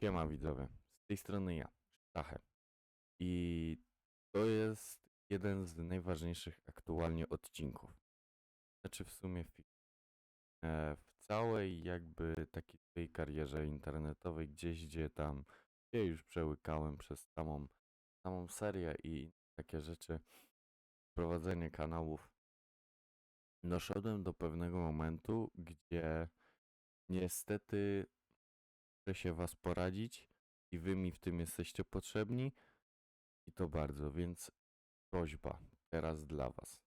Siema widzowie, z tej strony ja, Stachę. I to jest jeden z najważniejszych aktualnie odcinków. Znaczy w sumie film. E, w całej jakby takiej swojej karierze internetowej, gdzieś gdzie tam, gdzie już przełykałem przez samą, samą serię i takie rzeczy, prowadzenie kanałów, doszedłem do pewnego momentu, gdzie niestety muszę się was poradzić i wy mi w tym jesteście potrzebni i to bardzo, więc prośba teraz dla was.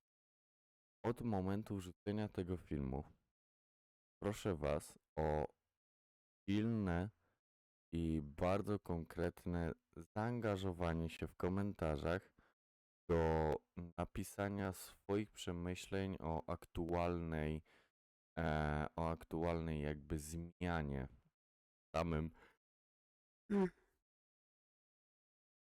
Od momentu wrzucenia tego filmu proszę was o pilne i bardzo konkretne zaangażowanie się w komentarzach do napisania swoich przemyśleń o aktualnej, e, o aktualnej jakby zmianie samym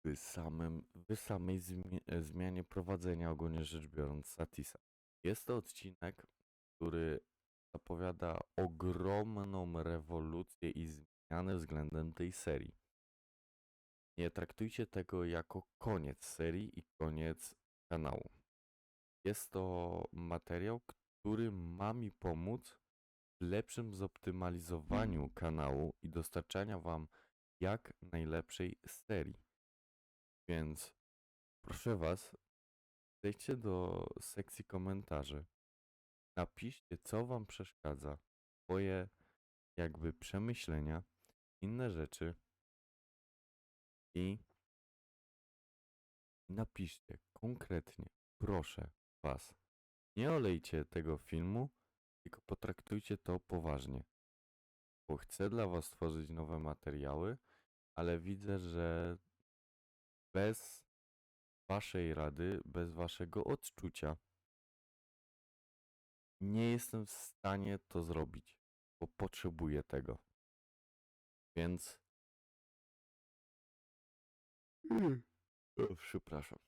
w samym, w samej zmie- e, zmianie prowadzenia ogólnie rzecz biorąc Satisa. Jest to odcinek, który zapowiada ogromną rewolucję i zmianę względem tej serii. Nie traktujcie tego jako koniec serii i koniec kanału. Jest to materiał, który ma mi pomóc lepszym zoptymalizowaniu kanału i dostarczania Wam jak najlepszej serii. Więc proszę Was, zejdźcie do sekcji komentarzy. Napiszcie, co Wam przeszkadza, swoje jakby przemyślenia, inne rzeczy i napiszcie konkretnie, proszę Was. Nie olejcie tego filmu, tylko potraktujcie to poważnie. Bo chcę dla Was tworzyć nowe materiały, ale widzę, że bez Waszej rady, bez Waszego odczucia nie jestem w stanie to zrobić, bo potrzebuję tego. Więc. O, Przepraszam.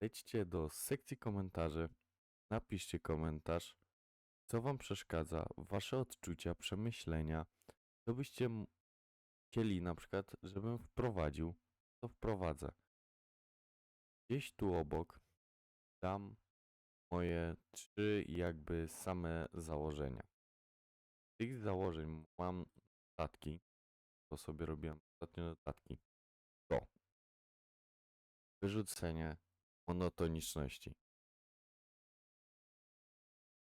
Lejdźcie do sekcji komentarzy, napiszcie komentarz, co Wam przeszkadza, Wasze odczucia, przemyślenia, co byście chcieli na przykład, żebym wprowadził, to wprowadzę. Gdzieś tu obok dam moje trzy jakby same założenia. Z tych założeń mam notatki, to sobie robiłem ostatnio notatki. To wyrzucenie monotoniczności.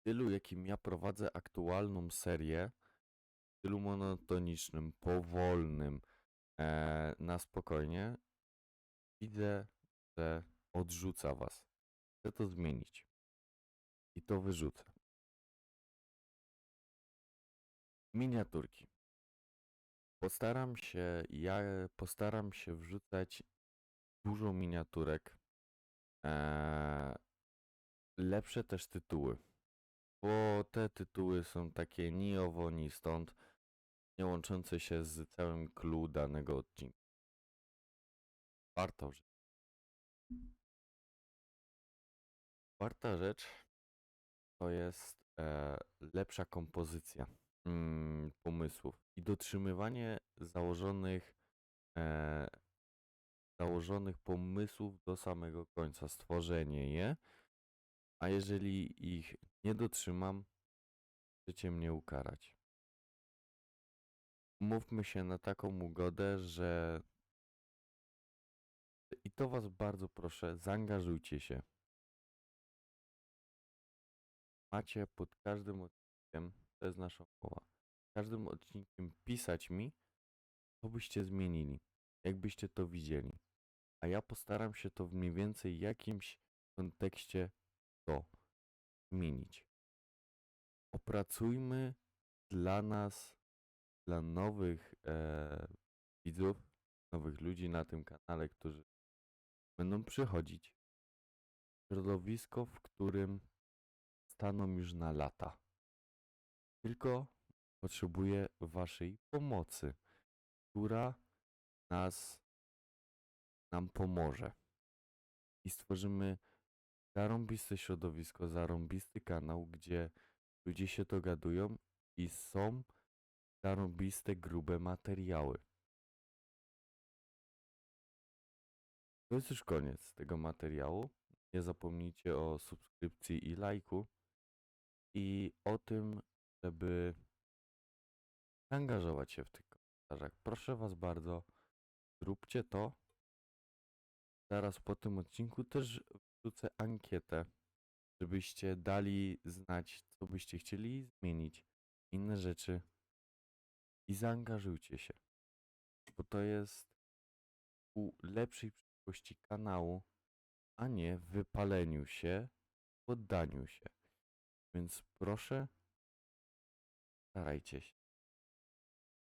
Stylu, jakim ja prowadzę aktualną serię, w stylu monotonicznym, powolnym, e, na spokojnie, widzę, że odrzuca was. Chcę to zmienić. I to wyrzucę. Miniaturki. Postaram się, ja postaram się wrzucać dużo miniaturek. Eee, lepsze też tytuły. Bo te tytuły są takie ni owo, ni stąd, nie łączące się z całym clue danego odcinka. Warto rzecz. Czwarta rzecz to jest e, lepsza kompozycja mm, pomysłów i dotrzymywanie założonych, e, założonych pomysłów do samego końca, stworzenie je, a jeżeli ich nie dotrzymam, chcecie mnie ukarać. Mówmy się na taką ugodę, że i to was bardzo proszę, zaangażujcie się. Macie pod każdym odcinkiem, to jest nasza umowa, każdym odcinkiem pisać mi, co byście zmienili, jakbyście to widzieli. A ja postaram się to w mniej więcej jakimś kontekście to zmienić. Opracujmy dla nas, dla nowych e, widzów, nowych ludzi na tym kanale, którzy będą przychodzić, środowisko, w którym staną już na lata. Tylko potrzebuję Waszej pomocy, która nas, nam pomoże. I stworzymy zarąbiste środowisko, zarąbisty kanał, gdzie ludzie się dogadują i są zarąbiste, grube materiały. To jest już koniec tego materiału. Nie zapomnijcie o subskrypcji i lajku i o tym, żeby angażować się w tych komentarzach. Proszę Was bardzo, róbcie to. Zaraz po tym odcinku też wrzucę ankietę, żebyście dali znać, co byście chcieli zmienić, inne rzeczy i zaangażujcie się, bo to jest ku lepszej przyszłości kanału, a nie wypaleniu się, poddaniu się. Więc proszę, starajcie się.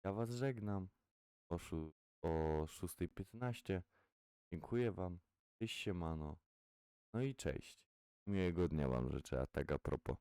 Ja Was żegnam o, o 6.15. Dziękuję Wam. Cześć siemano. No i cześć. Miłego dnia Wam życzę, a tak a propos.